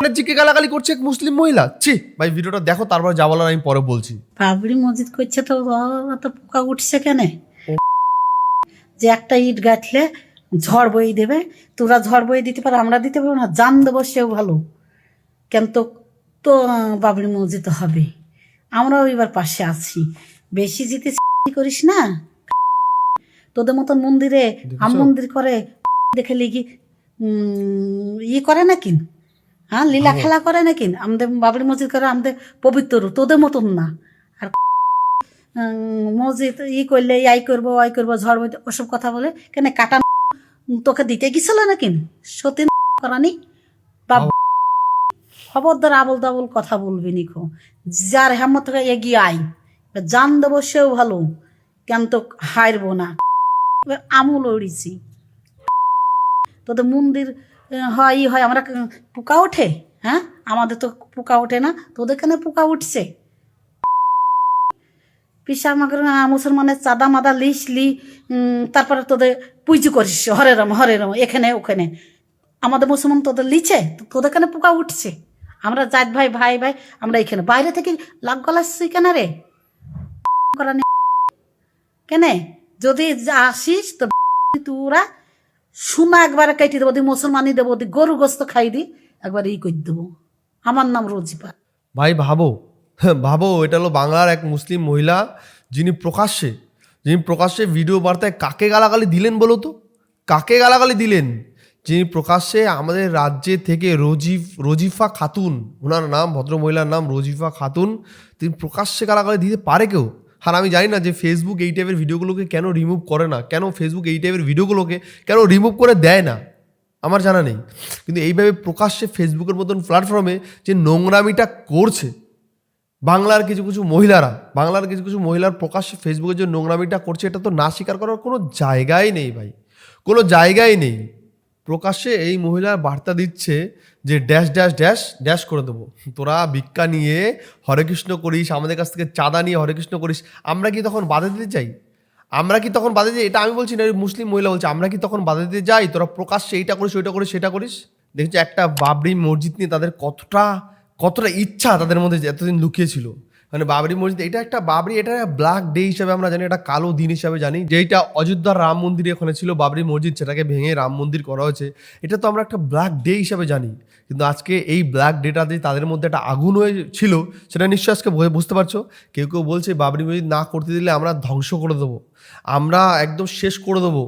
গালাগালি করছে এক মুসলিম মহিলা। ছি ভাই ভিডিওটা দেখো তারপর যা বলার আমি পরে বলছি। বাবরি মসজিদ করছে তো অত পোকা উঠছে কেন? যে একটা ইট গাঁথলে ঝড় বই দেবে তোরা ঝড় বই দিতে পারো আমরা দিতে পারব না জান দেবো সেও ভালো। কেন তো তো বাবরি মসজিদ হবে। আমরাও এবার পাশে আছি। বেশি জিতে করিস না। তোদের মতন মন্দিরে আম মন্দির করে দেখে লিখি উম, ই করে না নাকি? হ্যাঁ লীলা খেলা করে নাকি? আমাদের বাবরি মসজিদ করে আমাদের পবিত্র তোদের মতন না। আর মসজিদ ই করলে আই করব আই করব ঝড় ওসব কথা বলে কেন কাটা তোকে দিতে গেছিল নাকি? সতীন করানি? বা খবরদার আবল তাবল কথা বলবি নিখো যার হেমত থেকে এগিয়ে আই জান দেবো সেও ভালো। কেন তো হারবো না। আমুল উড়িছি। তোদের মন্দির হয়, ই হয়, আমরা পোকা ওঠে হ্যাঁ? আমাদের তো পোকা ওঠে না তোদের কেন পোকা উঠছে? পিসা মাগর মুসলমানের চাঁদা মাদা লিস লি তারপরে তোদের পুজো করিস, হরে রাম হরে রাম, এখানে, ওখানে। আমাদের মুসলমান তোদের তো তোদের কেন পোকা উঠছে? আমরা জাত ভাই ভাই ভাই, আমরা এখানে। বাইরে থেকে লাগ গলাচ্ছি কেন রে? করা কেন? যদি আসিস, তো তোরা সোনা একবারে কেটে দেবো দি মুসলমানই দেবো দি গরু গোস্ত খাই দি একবার ই করে দেবো। আমার নাম রোজিপা। ভাই ভাবো হ্যাঁ, ভাবো এটা হলো বাংলার এক মুসলিম মহিলা যিনি প্রকাশ্যে যিনি প্রকাশ্যে ভিডিও বার্তায় কাকে গালাগালি দিলেন বলো তো? কাকে গালাগালি দিলেন? যিনি প্রকাশ্যে আমাদের রাজ্যে থেকে রজিফ রজিফা খাতুন ওনার নাম ভদ্রমহিলার নাম রজিফা খাতুন তিনি প্রকাশ্যে গালাগালি দিতে পারে কেউ? আর আমি জানি না যে ফেসবুক এই টাইপের ভিডিওগুলোকে কেন রিমুভ করে না, কেন ফেসবুক এই টাইপের ভিডিওগুলোকে কেন রিমুভ করে দেয় না? আমার জানা নেই। কিন্তু এইভাবে প্রকাশ্যে ফেসবুকের মতন প্ল্যাটফর্মে যে নোংরামিটা করছে, বাংলার কিছু কিছু মহিলারা, বাংলার কিছু কিছু মহিলার প্রকাশ্যে ফেসবুকে যে নোংরামিটা করছে, এটা তো না স্বীকার করার কোনো জায়গাই নেই ভাই। কোনো জায়গাই নেই। প্রকাশ্যে এই মহিলার বার্তা দিচ্ছে যে ড্যাশ ড্যাশ ড্যাশ ড্যাশ করে দেবো। তোরা ভিক্ষা নিয়ে হরে কৃষ্ণ করিস, আমাদের কাছ থেকে চাঁদা নিয়ে হরে কৃষ্ণ করিস, আমরা কি তখন বাধা দিতে চাই? আমরা কি তখন বাধা দিতে এটা আমি বলছি না মুসলিম মহিলা বলছে, আমরা কি তখন বাধা দিতে যাই? তোরা প্রকাশ্যে এইটা করিস, ওইটা করিস, সেটা করিস? দেখছি, একটা বাবরি মসজিদ নিয়ে তাদের কতটা কতটা ইচ্ছা তাদের মধ্যে এতদিন লুকিয়েছিল মানে বাবরি মসজিদ, এটা একটা বাবরি, এটা ব্ল্যাক ডে হিসাবে আমরা জানি, এটা কালো দিন হিসাবে জানি যেটা অযোধ্যার রাম মন্দির এখানে ছিল, বাবরি মসজিদ, সেটাকে ভেঙে রাম মন্দির করা হয়েছে। এটা তো আমরা একটা ব্ল্যাক ডে হিসাবে জানি, কিন্তু আজকে এই ব্ল্যাক ডেটা যে তাদের মধ্যে একটা আগুন হয়ে ছিল, সেটা নিশ্চয়ই আজকে বুঝতে পারছ? কেউ কেউ বলছে, বাবরি মসজিদ না করতে দিলে আমরা ধ্বংস করে দেবো, আমরা একদম শেষ করে দেবো,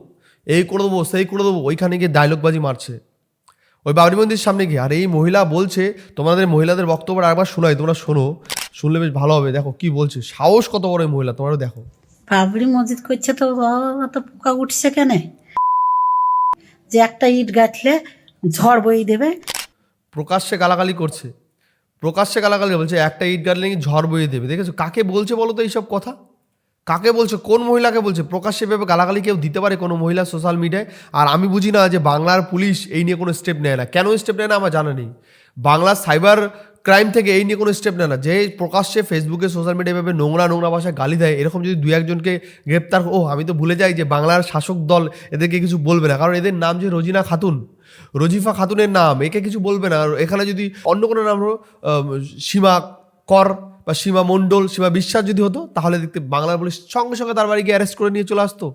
এই করে দেবো, সেই করে দেবো, ওইখানে গিয়ে ডায়লগবাজি মারছে। ওই বাবরি মন্দির সামনে গিয়ে, আর এই মহিলা বলছে, তোমাদের মহিলাদের বক্তব্য একবার শোনাই, তোমরা শোনো শুনলে বেশ ভালো হবে। দেখো কি বলছে? সাহস কত বড় মহিলা তোমরা দেখো। বাবরি মসজিদ করছে তো অত পোকা উঠছে কেন? যে একটা ইট গাঁথলে ঝড় বই দেবে। প্রকাশ্যে গালাগালি করছে। প্রকাশ্যে গালাগালি বলছে একটা ইট নাকি ঝড় বইয়ে দেবে। দেখেছ? কাকে বলছে বলো তো এইসব কথা? কাকে বলছে? কোন মহিলাকে বলছে? প্রকাশ্যে ভেবে গালাগালি কেউ দিতে পারে কোনো মহিলা সোশ্যাল মিডিয়ায়? আর আমি বুঝি না যে বাংলার পুলিশ এই নিয়ে কোনো স্টেপ নেয় না। কেন স্টেপ নেয় না আমার জানা নেই। বাংলার সাইবার ক্রাইম থেকে এই নিয়ে কোনো স্টেপ নেয় না। যে প্রকাশ্যে ফেসবুকে সোশ্যাল মিডিয়া ভাবে নোংরা নোংরা ভাষায় গালি দেয়, এরকম যদি দু একজনকে গ্রেপ্তার ও আমি তো ভুলে যাই যে বাংলার শাসক দল এদেরকে কিছু বলবে না, কারণ এদের নাম যে রোজিনা খাতুন, রজিফা খাতুনের নাম, একে কিছু বলবে না। আর এখানে যদি অন্য কোনো নাম হলো সীমা কর বা সীমা মণ্ডল, সীমা বিশ্বাস যদি হতো, তাহলে দেখতে বাংলার পুলিশ সঙ্গে সঙ্গে তার বাড়িকে অ্যারেস্ট করে নিয়ে চলে আসতো।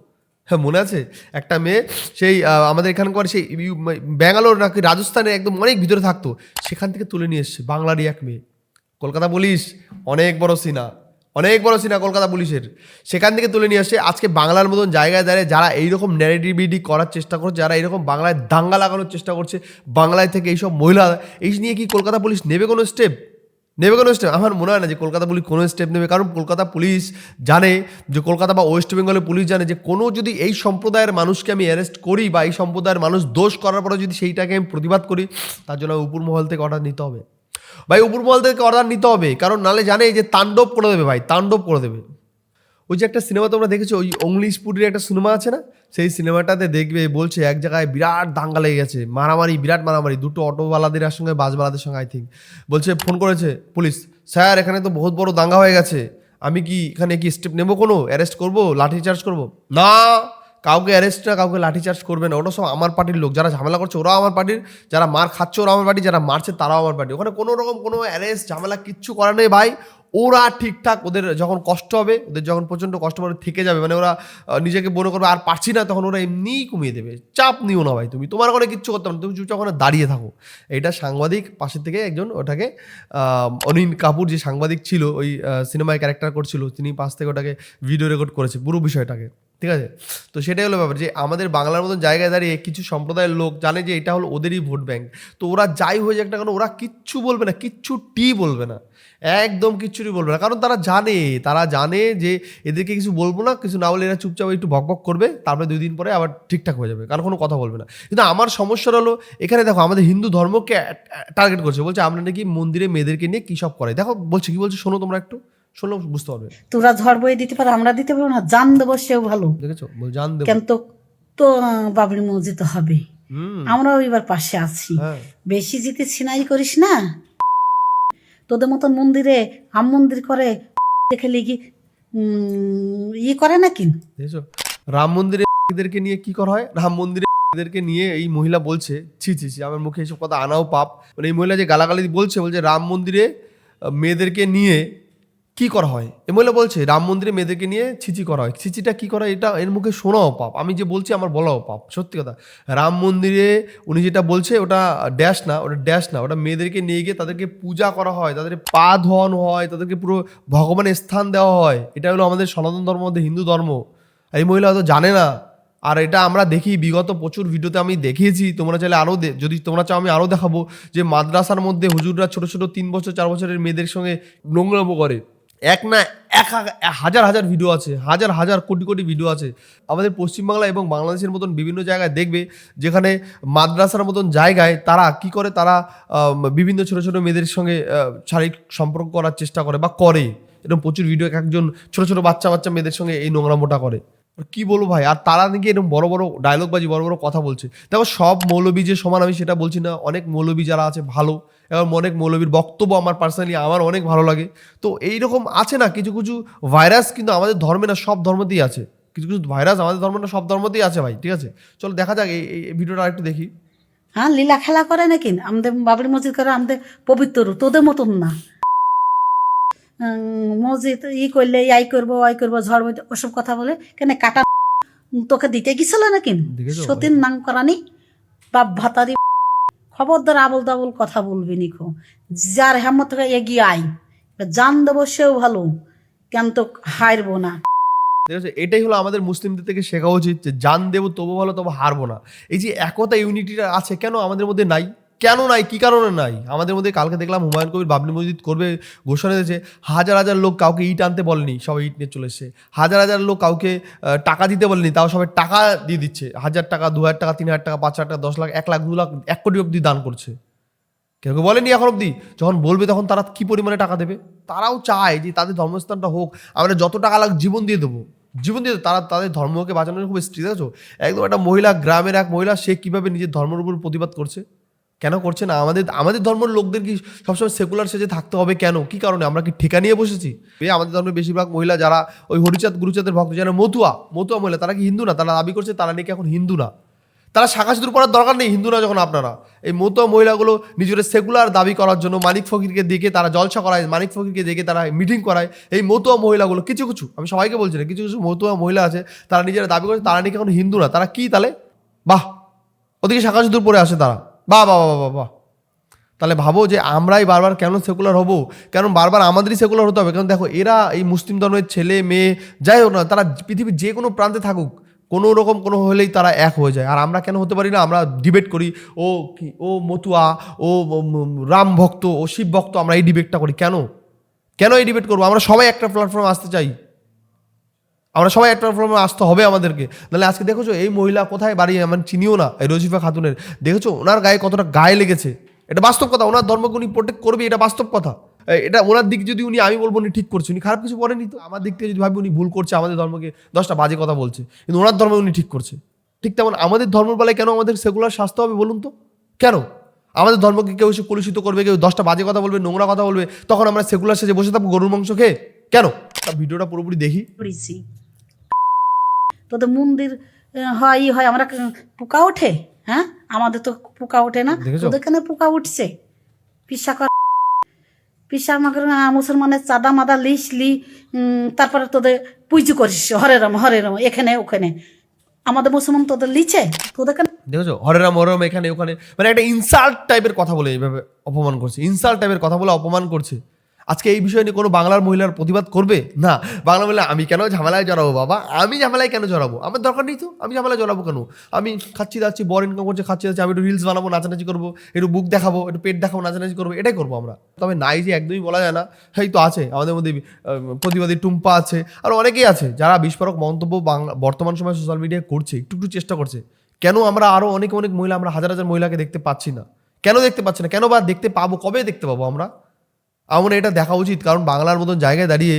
হ্যাঁ মনে আছে? একটা মেয়ে, সেই আমাদের এখানকার সেই ব্যাঙ্গালোর নাকি রাজস্থানে একদম অনেক ভিতরে থাকতো। সেখান থেকে তুলে নিয়ে এসছে বাংলারই এক মেয়ে। কলকাতা পুলিশ, অনেক বড় সিনা, অনেক বড় সিনা কলকাতা পুলিশের। সেখান থেকে তুলে নিয়ে আসে আজকে বাংলার মতন জায়গায় দাঁড়িয়ে যারা এইরকম ন্যারেটিভিটি করার চেষ্টা করছে, যারা এরকম বাংলায় দাঙ্গা লাগানোর চেষ্টা করছে, বাংলায় থেকে এইসব মহিলা, এই নিয়ে কি কলকাতা পুলিশ নেবে কোনো স্টেপ নেবে কোনো স্টেপ আমার মনে হয় না যে কলকাতা পুলিশ কোনো স্টেপ নেবে। কারণ কলকাতা পুলিশ জানে যে কলকাতা বা ওয়েস্ট বেঙ্গলের পুলিশ জানে যে কোনো যদি এই সম্প্রদায়ের মানুষকে আমি অ্যারেস্ট করি বা এই সম্প্রদায়ের মানুষ দোষ করার পরে যদি সেইটাকে আমি প্রতিবাদ করি, তার জন্য উপর মহল থেকে অর্ডার নিতে হবে। ভাই, উপর মহল থেকে অর্ডার নিতে হবে। কারণ নালে জানে যে তাণ্ডব করে দেবে ভাই, তাণ্ডব করে দেবে। ওই যে একটা সিনেমা তোমরা দেখেছ, ওই অংলিশ অংলিশপুরের একটা সিনেমা আছে না? সেই সিনেমাটাতে দেখবে বলছে এক জায়গায় বিরাট দাঙ্গা লেগে গেছে, মারামারি, বিরাট মারামারি, দুটো অটোওয়ালাদের সঙ্গে, বাসওয়ালাদের সঙ্গে আই থিঙ্ক বলছে, ফোন করেছে, পুলিশ, স্যার, এখানে তো বহুত বড় দাঙ্গা হয়ে গেছে। আমি কি এখানে কি স্টেপ নেব কোনো? অ্যারেস্ট করব? লাঠি চার্জ করব? না, কাউকে অ্যারেস্ট না, কাউকে লাঠিচার্জ করবে না। ওটা সব আমার পার্টির লোক। যারা ঝামেলা করছে, ওরাও আমার পার্টির। যারা মার খাচ্ছে, ওরাও আমার পার্টি। যারা মারছে, তারাও আমার পার্টি। ওখানে কোনো রকম কোনো অ্যারেস্ট, ঝামেলা কিচ্ছু করার নেই, ভাই। ওরা ঠিকঠাক, ওদের যখন কষ্ট হবে, ওদের যখন প্রচণ্ড কষ্ট হবে থেকে যাবে। মানে ওরা নিজেকে মনে করবে, আর পারছি না। তখন ওরা এমনিই কমিয়ে দেবে। চাপ নিও না ভাই তুমি। তোমার ওখানে কিচ্ছু করতে না। তুমি চুপচাপ ওখানে দাঁড়িয়ে থাকো। এটা সাংবাদিক পাশে থেকে একজন ওটাকে অনিল কাপুর যে সাংবাদিক ছিল, ওই সিনেমায় ক্যারেক্টার করছিল, তিনি পাশ থেকে ওটাকে ভিডিও রেকর্ড করেছে, পুরো বিষয়টাকে। ঠিক আছে? তো সেটাই হলো ব্যাপার যে আমাদের বাংলার মতন জায়গায় দাঁড়িয়ে কিছু সম্প্রদায়ের লোক জানে যে এটা হলো ওদেরই ভোট ব্যাংক। তো ওরা যাই হয়ে যাক না কেন ওরা কিচ্ছু বলবে না কিচ্ছু টি বলবে না। একদম কিচ্ছুটি বলবে না। কারণ তারা জানে তারা জানে যে এদেরকে কিছু বলব না, কিছু না বলে এরা চুপচাপ একটু বকবক করবে, তারপরে দুই দিন পরে আবার ঠিকঠাক হয়ে যাবে, কারণ কোনো কথা বলবে না। কিন্তু আমার সমস্যাটা হলো, এখানে দেখো আমাদের হিন্দু ধর্মকে টার্গেট করছে, বলছে আমরা নাকি মন্দিরে মেয়েদেরকে নিয়ে কী সব করাই। দেখো, বলছে, কী বলছে শোনো তোমরা একটু। বুঝতে পারবে। তোরা ঝড় বয়ে দিতে পারো আমরা দিতে পারব না জান দেবো সেও ভালো। দেখেছ? জান দেবো। কেন তো তো বাবরি মসজিদ হবে। আমরাও এবার পাশে আছি। হ্যাঁ। বেশি জিতে ছিনাই করিস না। তোদের মতন মন্দিরে আম মন্দির করে দেখে লিখি ই করে নাকি? দেখেছ? রাম মন্দিরে এদেরকে নিয়ে কি করা হয়? রাম মন্দিরে এদেরকে নিয়ে এই মহিলা বলছে ছি ছি ছি আমার মুখে এইসব কথা আনাও পাপ। মানে এই মহিলা যে গালাগালি বলছে বলছে রাম মন্দিরে মেয়েদেরকে নিয়ে কি করা হয়? মহিলা বলছে, রাম মন্দিরে মেয়েদেরকে নিয়ে ছিচি করা হয়। ছিচিটা কি করা এটা এর মুখে শোনাও পাপ। আমি যে বলছি, আমার বলাও পাপ। সত্যি কথা। রাম মন্দিরে উনি যেটা বলছে, ওটা ড্যাশ না, ওটা ড্যাশ না। ওটা মেয়েদেরকে নিয়ে গিয়ে তাদেরকে পূজা করা হয়, তাদের পা ধোয়ানো হয়, তাদেরকে পুরো ভগবানের স্থান দেওয়া হয়। এটা হলো আমাদের সনাতন ধর্ম মধ্যে হিন্দু ধর্ম। এই মহিলা হয়তো জানে না। আর এটা আমরা দেখি, বিগত প্রচুর ভিডিওতে আমি দেখিয়েছি। তোমরা চাইলে আরও যদি তোমরা চাও, আমি আরও দেখাবো যে মাদ্রাসার মধ্যে হুজুররা ছোট ছোট তিন বছর, চার বছরের মেয়েদের সঙ্গে নোংরামো করে। এক না এক হাজার হাজার ভিডিও আছে, হাজার হাজার কোটি কোটি ভিডিও আছে। আমাদের পশ্চিমবাংলা এবং বাংলাদেশের মতন বিভিন্ন জায়গায় দেখবে, যেখানে মাদ্রাসার মতন জায়গায় তারা কি করে? তারা বিভিন্ন ছোট ছোট মেয়েদের সঙ্গে শারীরিক সম্পর্ক করার চেষ্টা করে বা করে। এরকম প্রচুর ভিডিও এক একজন ছোট ছোট বাচ্চা বাচ্চা মেয়েদের সঙ্গে এই নোংরামোটা করে। আর কি বলব ভাই? আর তারা নাকি এরকম বড় বড় ডায়লগ বাজি, বড় বড় কথা বলছে। দেখো সব মৌলবী যে সমান, আমি সেটা বলছি না। অনেক মৌলবী যারা আছে, ভালো। এবং অনেক মৌলবীর বক্তব্য আমার পার্সোনালি আমার অনেক ভালো লাগে। তো এইরকম আছে না কিছু কিছু ভাইরাস কিন্তু আমাদের ধর্মে না সব ধর্মতেই আছে। কিছু কিছু ভাইরাস আমাদের ধর্মে না সব ধর্মতেই আছে ভাই ঠিক আছে? চলো দেখা যাক এই এই ভিডিওটা একটু দেখি। হ্যাঁ লীলা খেলা করে নাকি? আমাদের বাবরি মসজিদ করে আমাদের পবিত্র তোদের মতন না। মসজিদ ই করলে আই করব আই করব ঝড় ওসব কথা বলে কেন কাটা তোকে দিতে গেছিল নাকি? সতীন নাম করানি? বাপ ভাতারি খবরদার আবল দাবল কথা বলবি নিখো। যার হেমত থেকে এগিয়ে আই জান দেবো সেও ভালো, কেন তো হারবো না। আছে, এটাই হলো আমাদের মুসলিমদের থেকে শেখা উচিত যে জান দেবো তবু ভালো, তবু হারবো না। এই যে একতা ইউনিটিটা আছে, কেন আমাদের মধ্যে নাই? কেন নাই? কি কারণে নাই? আমাদের মধ্যে কালকে দেখলাম হুমায়ুন কবির বাবরি মসজিদ করবে ঘোষণা দিয়েছে, হাজার হাজার লোক কাউকে ইট আনতে বলেনি সবাই ইট নিয়ে চলে এসছে। হাজার হাজার লোক কাউকে টাকা দিতে বলেনি, তাও সবাই টাকা দিয়ে দিচ্ছে। হাজার টাকা, দু হাজার টাকা, তিন হাজার টাকা, পাঁচ হাজার টাকা, দশ লাখ, এক লাখ, দু লাখ, এক কোটি অবধি দান করছে। কেউ কেউ বলেনি এখন অবধি। যখন বলবে তখন তারা কি পরিমাণে টাকা দেবে? তারাও চায় যে তাদের ধর্মস্থানটা হোক, আমরা যত টাকা লাগ জীবন দিয়ে দেবো, জীবন দিয়ে। তারা তাদের ধর্মকে বাঁচানোর খুব স্ত্রী দেখছ একদম একটা মহিলা গ্রামের এক মহিলা, সে কীভাবে নিজের ধর্মের উপর প্রতিবাদ করছে? কেন করছে না? আমাদের আমাদের ধর্মের লোকদের কি সবসময় সেকুলার সেজে থাকতে হবে কেন? কি কারণে? আমরা কি ঠিকা নিয়ে বসেছি? এই আমাদের ধর্মের বেশিরভাগ মহিলা যারা ওই হরিচাঁদ, গুরুচাঁদের ভক্ত, যারা মতুয়া মতুয়া মহিলা, তারা কি হিন্দু না? তারা দাবি করছে তারা নাকি এখন হিন্দু না। তারা শাখা সিঁদুর পড়ার দরকার নেই হিন্দু না যখন আপনারা। এই মতো মহিলাগুলো নিজের সেকুলার দাবি করার জন্য মানিক ফকিরকে দেখে তারা জলসা করায়, মানিক ফকিরকে দেখে তারা মিটিং করায়। এই মতুয়া মহিলাগুলো, কিছু কিছু, আমি সবাইকে বলছি না, কিছু কিছু মতুয়া মহিলা আছে, তারা নিজেরা দাবি করে তারা নাকি এখন হিন্দু না। তারা কি তাহলে? বাহ! ওদিকে শাখা সিঁদুর পরে আসে তারা। বাহ বাহ বা বা বাহ। তাহলে ভাবো যে আমরাই বারবার কেন সেকুলার হব? কেন বারবার আমাদেরই সেকুলার হতে হবে। কারণ দেখো, এরা এই মুসলিম ধর্মের ছেলে, মেয়ে, যাই হোক না, তারা পৃথিবীর যে কোনো প্রান্তে থাকুক, কোনো রকম কোনো হলেই তারা এক হয়ে যায়। আর আমরা কেন হতে পারি না? আমরা ডিবেট করি, ও কি, ও মতুয়া, ও রাম ভক্ত, ও শিব ভক্ত, আমরা এই ডিবেটটা করি। কেন? কেন এই ডিবেট করব? আমরা সবাই একটা প্ল্যাটফর্মে আসতে চাই। আমরা সবাই একটা প্ল্যাটফর্মে আসতে হবে আমাদেরকে। নাহলে আজকে দেখেছ এই মহিলা কোথায় বাড়ি আমার চিনিও না, এই রজিফা খাতুনের। দেখেছ, ওনার গায়ে কতটা গায়ে লেগেছে। এটা বাস্তব কথা, ওনার ধর্মকে উনি প্রোটেক্ট করবে, এটা বাস্তব কথা। এটা ওনার দিক যদি উনি, আমি বলব উনি ঠিক করছে, উনি খারাপ কিছু করেনি তো? আমার দিক থেকে যদি ভাবি উনি ভুল করছে, আমাদের ধর্মকে দশটা বাজে কথা বলছে। কিন্তু ওনার ধর্মে উনি ঠিক করছে। ঠিক তেমন আমাদের ধর্মের বেলায় কেন আমাদের সেগুলার শাস্তি হবে বলুন তো? কেন? আমাদের ধর্মকে কেউ এসে কলুষিত করবে, কেউ দশটা বাজে কথা বলবে, নোংরা কথা বলবে, তখন আমরা সেগুলার সেজে বসে থাকব গরুর মাংস খেয়ে? কেন? ভিডিওটা পুরোপুরি দেখি। তোদের মন্দির হয় ই হয় আমরা পোকা ওঠে? হ্যাঁ? আমাদের তো পোকা ওঠে না। তোদের কেন পোকা উঠছে? পিসা কর। পিসা আমাকে মুসলমানের চাঁদা মাদা লিস লি তারপরে তোদের পুজো করিস হরে রাম হরে রাম এখানে ওখানে। আমাদের মুসলমান তোদের লিছে? তোদের কেন? দেখেছ? হরে রাম হরে রাম এখানে ওখানে। মানে একটা ইনসাল্ট টাইপের কথা বলে এইভাবে অপমান করছে। ইনসাল্ট টাইপের কথা বলে অপমান করছে। আজকে এই বিষয় নিয়ে কোনো বাংলার মহিলার প্রতিবাদ করবে? না। বাংলা মহিলা, আমি কেন ঝামেলায় জড়াবো বাবা? আমি ঝামেলায় কেন জড়াবো? আমার দরকার নেই তো। আমি ঝামেলায় জড়াবো কেন? আমি খাচ্ছি দাচ্ছি বর ইনকাম করছে, খাচ্ছি দাচ্ছি আমি একটু রিলস বানাবো, নাচানাচি করব, একটু বুক দেখাবো, একটু পেট দেখাবো, নাচানাচি করব, এটাই করব আমরা। তবে নাই যে একদমই বলা যায় না। সেই তো আছে, আমাদের মধ্যে প্রতিবাদী টুম্পা আছে, আর অনেকেই আছে, যারা বিস্ফোরক মন্তব্য বাংলা, বর্তমান সময় সোশ্যাল মিডিয়ায় করছে, একটু একটু চেষ্টা করছে। কেন আমরা আরও অনেক অনেক মহিলা, আমরা হাজার হাজার মহিলাকে দেখতে পাচ্ছি না? কেন দেখতে পাচ্ছি না? কেন বা দেখতে পাবো? কবে দেখতে পাবো আমরা? আমার এটা দেখা উচিত। কারণ বাংলার মতন জায়গায় দাঁড়িয়ে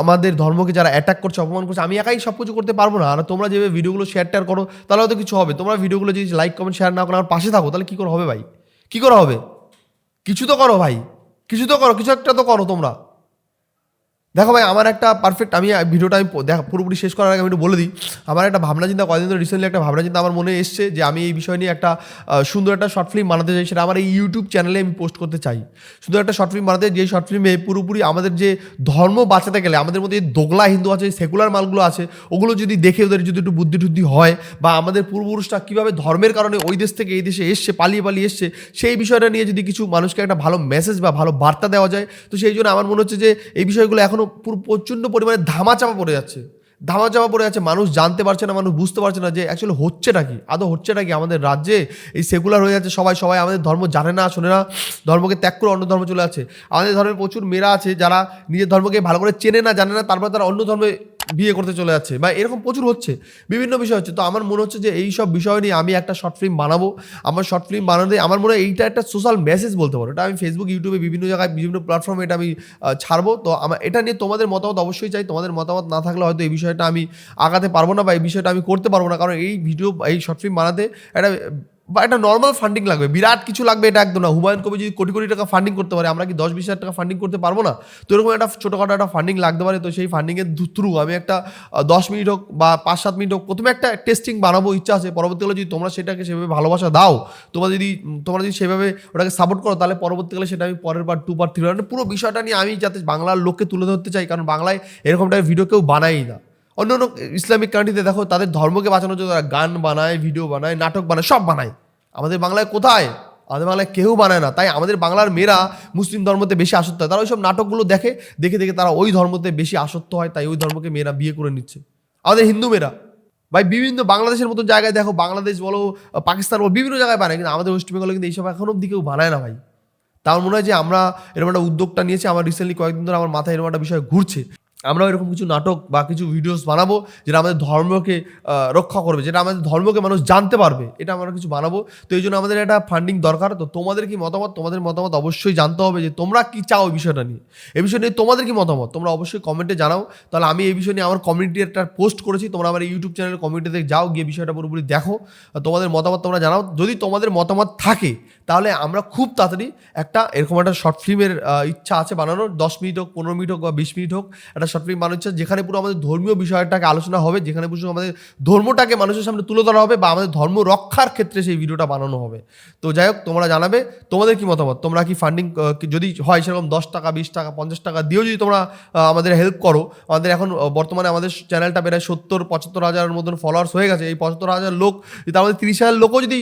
আমাদের ধর্মকে যারা অ্যাটাক করছে, অপমান করছে, আমি একাই সব কিছু করতে পারব না। আর তোমরা যেভাবে ভিডিওগুলো শেয়ার টেয়ার করো, তাহলে হয়তো কিছু হবে। তোমরা ভিডিওগুলো যদি লাইক কমেন্ট শেয়ার না করো, আমার পাশে থাকো, তাহলে কী করে হবে ভাই? কী করে হবে? কিছু তো করো ভাই। কিছু তো করো, কিছু একটা তো করো তোমরা। দেখো ভাই, আমার একটা পারফেক্ট আমি ভিডিওটা আমি দেখা, পুরোপুরি শেষ করার আগে আমি একটু বলে দিই। আমার একটা ভাবনা চিন্তা কয়েকদিন ধরে রিসেন্টলি একটা ভাবনা চিন্তা আমার মনে এসছে যে আমি এই বিষয় নিয়ে একটা সুন্দর একটা শর্ট ফিল্ম বানাতে চাই, সেটা আমার এই ইউটিউব চ্যানেলে আমি পোস্ট করতে চাই। সুন্দর একটা শর্ট ফিল্ম বানাতে, যে শর্ট ফিল্মে পুরোপুরি আমাদের যে ধর্ম বাঁচাতে গেলে, আমাদের মধ্যে যে দোগলা হিন্দু আছে সেকুলার মালগুলো আছে, ওগুলো যদি দেখে ওদের যদি একটু বুদ্ধি টুদ্ধি হয়, বা আমাদের পূর্বপুরুষরা কীভাবে ধর্মের কারণে ওই দেশ থেকে এই দেশে এসছে, পালিয়ে পালিয়ে এসছে, সেই বিষয়টা নিয়ে যদি কিছু মানুষকে একটা ভালো মেসেজ বা ভালো বার্তা দেওয়া যায়, তো সেই জন্য আমার মনে হচ্ছে যে এই বিষয়গুলো এখনও পুরো প্রচণ্ড পরিমাণে ধামাচাপা পড়ে যাচ্ছে। ধামাচাপা পড়ে যাচ্ছে, মানুষ জানতে পারছে না, মানুষ বুঝতে পারছে না যে অ্যাকচুয়ালি হচ্ছেটা কি? আদৌ হচ্ছেটা কি? আমাদের রাজ্যে এই সেকুলার হয়ে যাচ্ছে, সবাই সবাই আমাদের ধর্ম জানে না, শোনে না, ধর্মকে ত্যাগ করে অন্য ধর্ম চলে আছে আমাদের ধর্মে প্রচুর মেয়েরা আছে যারা নিজের ধর্মকে ভালো করে চেনে না, জানে না, তারপর তারা অন্য ধর্মে বিয়ে করতে চলে যাচ্ছে বা এরকম প্রচুর হচ্ছে, বিভিন্ন বিষয় হচ্ছে। তো আমার মনে হচ্ছে যে এই সব বিষয় নিয়ে আমি একটা শর্ট ফিল্ম বানাবো। আমার শর্ট ফিল্ম বানাতে আমার মনে হয় এইটা একটা সোশ্যাল মেসেজ বলতে পারো। এটা আমি ফেসবুক ইউটিউবে বিভিন্ন জায়গায় বিভিন্ন প্ল্যাটফর্মে এটা আমি ছাড়বো। তো আমার এটা নিয়ে তোমাদের মতামত অবশ্যই চাই। তোমাদের মতামত না থাকলে হয়তো এই বিষয়টা আমি আগাতে পারব না বা এই বিষয়টা আমি করতে পারব না। কারণ এই ভিডিও এই শর্ট ফিল্ম বানাতে একটা বা একটা নর্মাল ফান্ডিং লাগবে। বিরাট কিছু লাগবে এটা একদম না। হুমায়ুন কবি যদি কোটি কোটি টাকা ফান্ডিং করতে পারে, আমরা কি দশ বিশ হাজার টাকা ফান্ডিং করতে পারব না? তো এরকম একটা ছোটোখাটো একটা ফান্ডিং লাগতে পারে, তো সেই ফান্ডিংয়ের থ্রু আমি একটা দশ মিনিট হোক বা পাঁচ সাত মিনিট হোক, প্রথমে একটা টেস্টিং বানাবো, ইচ্ছা আছে। পরবর্তীকালে যদি তোমরা সেটাকে সেভাবে ভালোবাসা দাও, তোমরা যদি তোমরা যদি সেভাবে ওটাকে সাপোর্ট করো, তাহলে পরবর্তীকালে সেটা আমি পরের বার টু পার থ্রি মানে পুরো বিষয়টা নিয়ে আমি যাতে বাংলার লোককে তুলে ধরতে চাই, কারণ বাংলায় এরকম টাইপের ভিডিও কেউ বানাই না। অন্য অন্য ইসলামিক কান্ট্রিতে দেখো, তাদের ধর্মকে বাঁচানোর জন্য তারা গান বানায় ভিডিও বানায়, নাটক বানায়, সব বানায়। আমাদের বাংলায় কোথায়? আমাদের বাংলায় কেউ বানায় না। তাই আমাদের বাংলার মেয়েরা মুসলিম ধর্মতে বেশি আসক্ত হয়। তারা ওই সব নাটকগুলো দেখে দেখে দেখে তারা ওই ধর্মতে বেশি আসক্ত হয়, তাই ওই ধর্মকে মেয়েরা বিয়ে করে নিচ্ছে। আমাদের হিন্দু মেয়েরা। ভাই, বিভিন্ন বাংলাদেশের মতো জায়গায় দেখো, বাংলাদেশ বলো, পাকিস্তান বলো, বিভিন্ন জায়গায় বানায়, কিন্তু আমাদের ওয়েস্ট বেঙ্গলে কিন্তু এইসব এখন অব্দি কেউ বানায় না ভাই। তার মনে হয় যে আমরা এরকম একটা উদ্যোগটা নিয়েছি। আমার রিসেন্টলি কয়েকদিন ধরে আমার মাথায় এরকম একটা বিষয় ঘুরছে। আমরাও এরকম কিছু নাটক বা কিছু ভিডিওস বানাবো যেটা আমাদের ধর্মকে রক্ষা করবে, যেটা আমাদের ধর্মকে মানুষ জানতে পারবে, এটা আমরা কিছু বানাবো। তো এই জন্য আমাদের একটা ফান্ডিং দরকার। তো তোমাদের কি মতামত? তোমাদের মতামত অবশ্যই জানতে হবে যে তোমরা কি চাও এই বিষয়টা নিয়ে। এই বিষয় নিয়ে তোমাদের কি মতামত? তোমরা অবশ্যই কমেন্টে জানাও। তাহলে আমি এই বিষয় নিয়ে আমার কমিউনিটি একটা পোস্ট করেছি। তোমরা আমার ইউটিউব চ্যানেলের কমিউনিটিতে যাও, গিয়ে বিষয়টা পুরোপুরি দেখো। তোমাদের মতামত তোমরা জানাও। যদি তোমাদের মতামত থাকে, তাহলে আমরা খুব তাড়াতাড়ি একটা এরকম একটা শর্ট ফিল্মের ইচ্ছা আছে বানানোর। দশ মিনিট হোক, পনেরো মিনিট হোক বা বিশ মিনিট হোক, একটা ফিল্ম বানানোর ইচ্ছা যেখানে পুরো আমাদের ধর্মীয় বিষয়টাকে আলোচনা হবে, যেখানে পুরো আমাদের ধর্মটাকে মানুষের সামনে তুলে ধরা হবে বা আমাদের ধর্ম রক্ষার ক্ষেত্রে সেই ভিডিওটা বানানো হবে। তো যাই হোক, তোমরা জানাবে, তোমাদের কি মতামত? তোমরা কি ফান্ডিং যদি হয় সেরকম দশ টাকা, বিশ টাকা, পঞ্চাশ টাকা দিয়েও যদি তোমরা আমাদের হেল্প করো, আমাদের এখন বর্তমানে আমাদের চ্যানেলটা প্রায় সত্তর, পঁচাত্তর হাজারের মতন ফলোয়ার্স হয়ে গেছে। এই পঁচাত্তর হাজার লোক যদি আমাদের তিরিশ হাজার লোকও যদি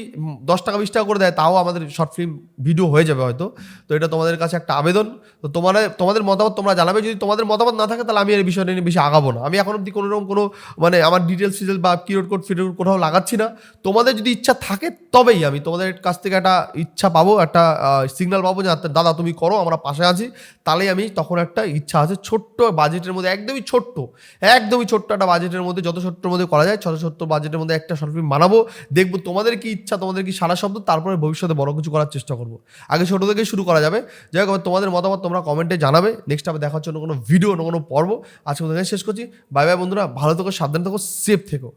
দশ টাকা, বিশ টাকা করে দেয়, তাও আমাদের শর্ট ফিল্ম ভিডিও হয়ে যাবে হয়তো। তো এটা তোমাদের কাছে একটা আবেদন। তো তোমাদের তোমাদের মতামত তোমরা জানাবে। যদি তোমাদের মতামত না থাকে, তাহলে আমি এই বিষয়টা নিয়ে বেশি আগাবো না। আমি এখন অব্দি কোনো রকম কোনো মানে আমার ডিটেলস ফিটেলস বা কিউর কোড ফিডোর কোথাও লাগাচ্ছি না। তোমাদের যদি ইচ্ছা থাকে তবেই আমি তোমাদের কাছ থেকে একটা ইচ্ছা পাবো একটা সিগন্যাল পাবো যে আচ্ছা, দাদা তুমি করো আমরা পাশে আছি। তাহলেই আমি তখন একটা ইচ্ছা আছে ছোট্ট বাজেটের মধ্যে একদমই ছোট্ট একদমই ছোট্ট একটা বাজেটের মধ্যে যত ছোট্টর মধ্যে করা যায় ছোট ছোট্ট বাজেটের মধ্যে একটা শর্ট বানাবো। দেখব তোমাদের কি ইচ্ছা তোমাদের কি সারা শব্দ তারপরে ভবিষ্যতে বড় কিছু করার চেষ্টা করব। আগে ছোটো থেকেই শুরু করা যাবে। যাই হোক তোমাদের মতামত তোমরা কমেন্টে জানাবে। নেক্সট আবার দেখার জন্য কোনো ভিডিও কোনো পর্ব আজকে তোমাদের শেষ করছি। বাই বাই বন্ধুরা ভালো থেকো সাবধান থেকো সেফ থেকো।